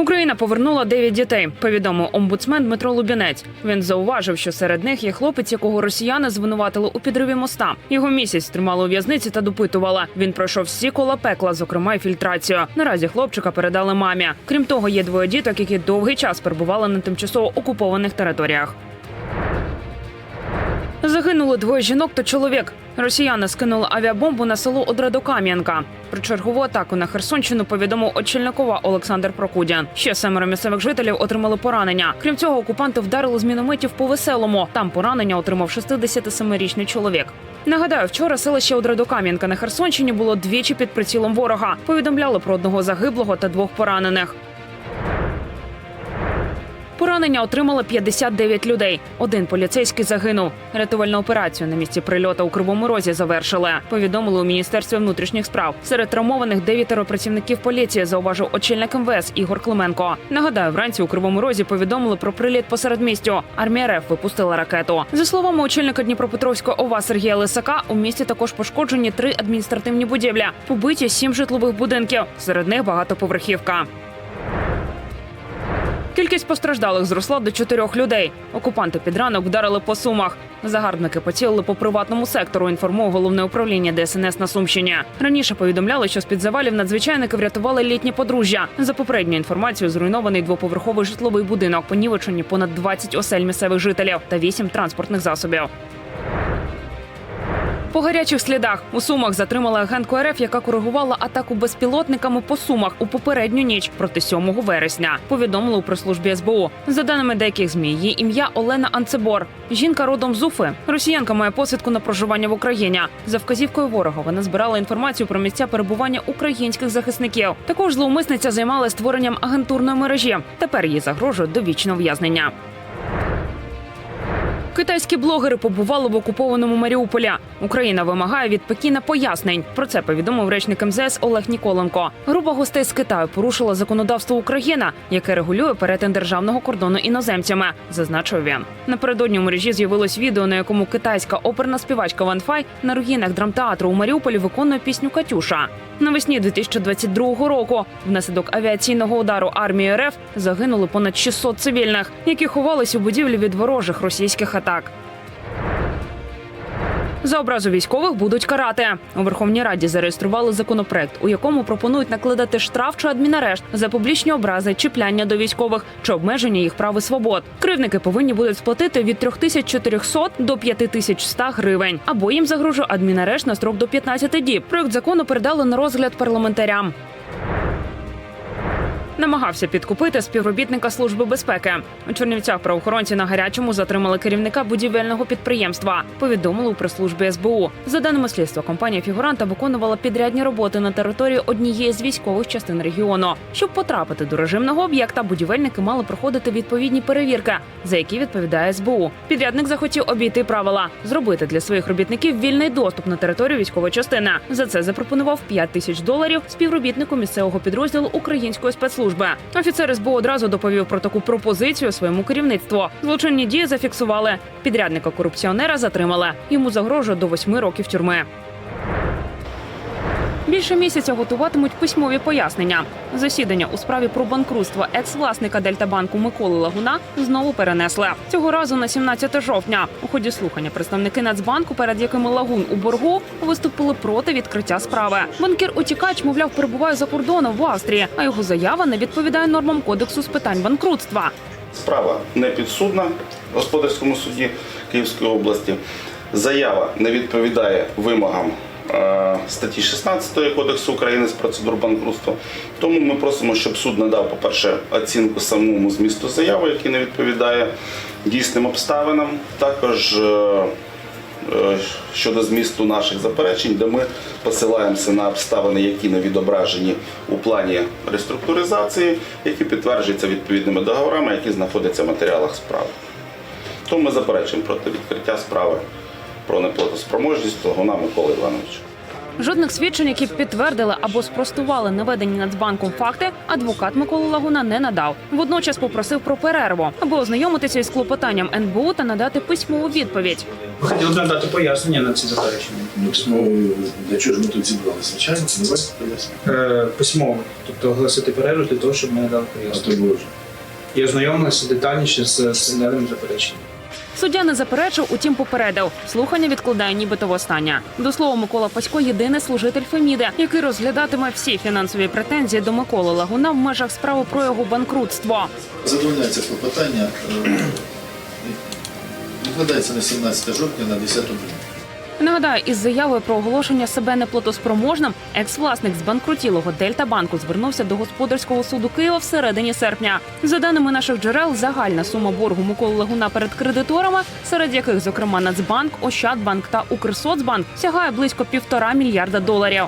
Україна повернула дев'ять дітей. Повідомив омбудсмен Дмитро Лубінець. Він зауважив, що серед них є хлопець, якого росіяни звинуватили у підриві моста. Його місяць тримали у в'язниці та допитувала. Він пройшов всі кола пекла, зокрема й фільтрацію. Наразі хлопчика передали мамі. Крім того, є двоє діток, які довгий час перебували на тимчасово окупованих територіях. Загинули двоє жінок та чоловік. Росіяни скинули авіабомбу на село Одрадокам'янка. Про чергову атаку на Херсонщину повідомив очільникова Олександр Прокудян. Ще семеро місцевих жителів отримали поранення. Крім цього, окупанти вдарили з мінометів по веселому. Там поранення отримав 67-річний чоловік. Нагадаю, вчора селище Одрадокам'янка на Херсонщині було двічі під прицілом ворога. Повідомляли про одного загиблого та двох поранених. Поранення отримали 59 людей. Один поліцейський загинув. Рятувальну операцію на місці прильоту у Кривому Розі завершили. Повідомили у міністерстві внутрішніх справ. Серед травмованих дев'ятеро працівників поліції зауважив очільник МВС Ігор Клименко. Нагадаю, вранці у Кривому Розі повідомили про приліт посеред містю. Армія РФ випустила ракету. За словами очільника Дніпропетровської ОВА Сергія Лисака, у місті також пошкоджені три адміністративні будівлі. Побиті сім житлових будинків. Серед них багатоповерхівка. Кількість постраждалих зросла до чотирьох людей. Окупанти під ранок вдарили по сумах. Загарбники поцілили по приватному сектору. Інформує головне управління ДСНС на Сумщині. Раніше повідомляли, що з під завалів надзвичайники врятували літнє подружжя. За попередньою інформацією, зруйнований двоповерховий житловий будинок, понівечені понад 20 осель місцевих жителів та 8 транспортних засобів. По гарячих слідах у сумах затримали агентку РФ, яка коригувала атаку безпілотниками по сумах у попередню ніч проти 7 вересня. Повідомили у прес-службі СБУ. За даними деяких змі, її ім'я Олена Анцебор. Жінка родом з Уфи. Росіянка має посвідку на проживання в Україні. За вказівкою ворога вона збирала інформацію про місця перебування українських захисників. Також зловмисниця займалася створенням агентурної мережі. Тепер їй загрожує довічне ув'язнення. Китайські блогери побували в окупованому Маріуполі. Україна вимагає від Пекіна пояснень. Про це повідомив речник МЗС Олег Ніколенко. Група гостей з Китаю порушила законодавство України, яке регулює перетин державного кордону іноземцями. Зазначив він. Напередодні у мережі з'явилось відео, на якому китайська оперна співачка Ван Фай на руїнах драмтеатру у Маріуполі виконує пісню Катюша. Навесні 2022 року внаслідок авіаційного удару армії РФ загинули понад 600 цивільних, які ховались у будівлі від ворожих російських атак. За образу військових будуть карати. У Верховній Раді зареєстрували законопроект, у якому пропонують накладати штраф чи адмінарешт за публічні образи, чіпляння до військових чи обмеження їх прав і свобод. Кривники повинні будуть сплатити від 3400 до 5100 гривень, або їм загрожує адмінарешт на строк до 15 діб. Проект закону передали на розгляд парламентарям. Намагався підкупити співробітника служби безпеки. У Чернівцях правоохоронці на гарячому затримали керівника будівельного підприємства. Повідомили у прес-службі СБУ. За даними слідства, компанія фігуранта виконувала підрядні роботи на території однієї з військових частин регіону. Щоб потрапити до режимного об'єкта, будівельники мали проходити відповідні перевірки, за які відповідає СБУ. Підрядник захотів обійти правила, зробити для своїх робітників вільний доступ на територію військової частини. За це запропонував 5 тисяч доларів співробітнику місцевого підрозділу української спецслужби. Офіцер СБУ одразу доповів про таку пропозицію своєму керівництву. Злочинні дії зафіксували. Підрядника корупціонера затримали. Йому загрожує до восьми років тюрми. Більше місяця готуватимуть письмові пояснення. Засідання у справі про банкрутство екс-власника Дельтабанку Миколи Лагуна знову перенесли цього разу на 17 жовтня. У ході слухання представники Нацбанку, перед якими Лагун у боргу, виступили проти відкриття справи. Банкір утікач, мовляв, перебуває за кордоном в Австрії, а його заява не відповідає нормам кодексу з питань банкрутства. Справа не підсудна в господарському суді Київської області. Заява не відповідає вимогам статті 16 Кодексу України з процедур банкрутства. Тому ми просимо, щоб суд надав, по-перше, оцінку самому змісту заяви, який не відповідає дійсним обставинам. Також е, е, щодо змісту наших заперечень, де ми посилаємося на обставини, які не відображені у плані реструктуризації, які підтверджуються відповідними договорами, які знаходяться в матеріалах справи. Тому ми заперечуємо проти відкриття справи про неплатоспроможність Лагуна Миколи Івановича. Жодних свідчень, які б підтвердили або спростували наведені Нацбанком факти, адвокат Миколи Лагуна не надав. Водночас попросив про перерву, аби ознайомитися із клопотанням НБУ та надати письмову відповідь. Хотів би надати пояснення на ці заперечення. Ну, для чого ж ми тут зібралися? Звичайно, давайте пояснимо. Е, письмово, тобто оголосити перерву для того, щоб ми надали пояснення. то Боже. Детальніше з сценарієм заперечення. Суддя не заперечив, утім попередив. Слухання відкладає нібито востаннє. До слова, Микола Пасько єдиний служитель Феміди, який розглядатиме всі фінансові претензії до Миколи Лагуна в межах справи про його банкрутство. Задовольняється про питання. Відкладається на 17 жовтня на 10 годину. Нагадаю, із заявою про оголошення себе неплатоспроможним екс-власник збанкрутілого Дельта-банку звернувся до господарського суду Києва в середині серпня. За даними наших джерел, загальна сума боргу Миколи Лагуна перед кредиторами, серед яких, зокрема, Нацбанк, Ощадбанк та Укрсоцбанк, сягає близько півтора мільярда доларів.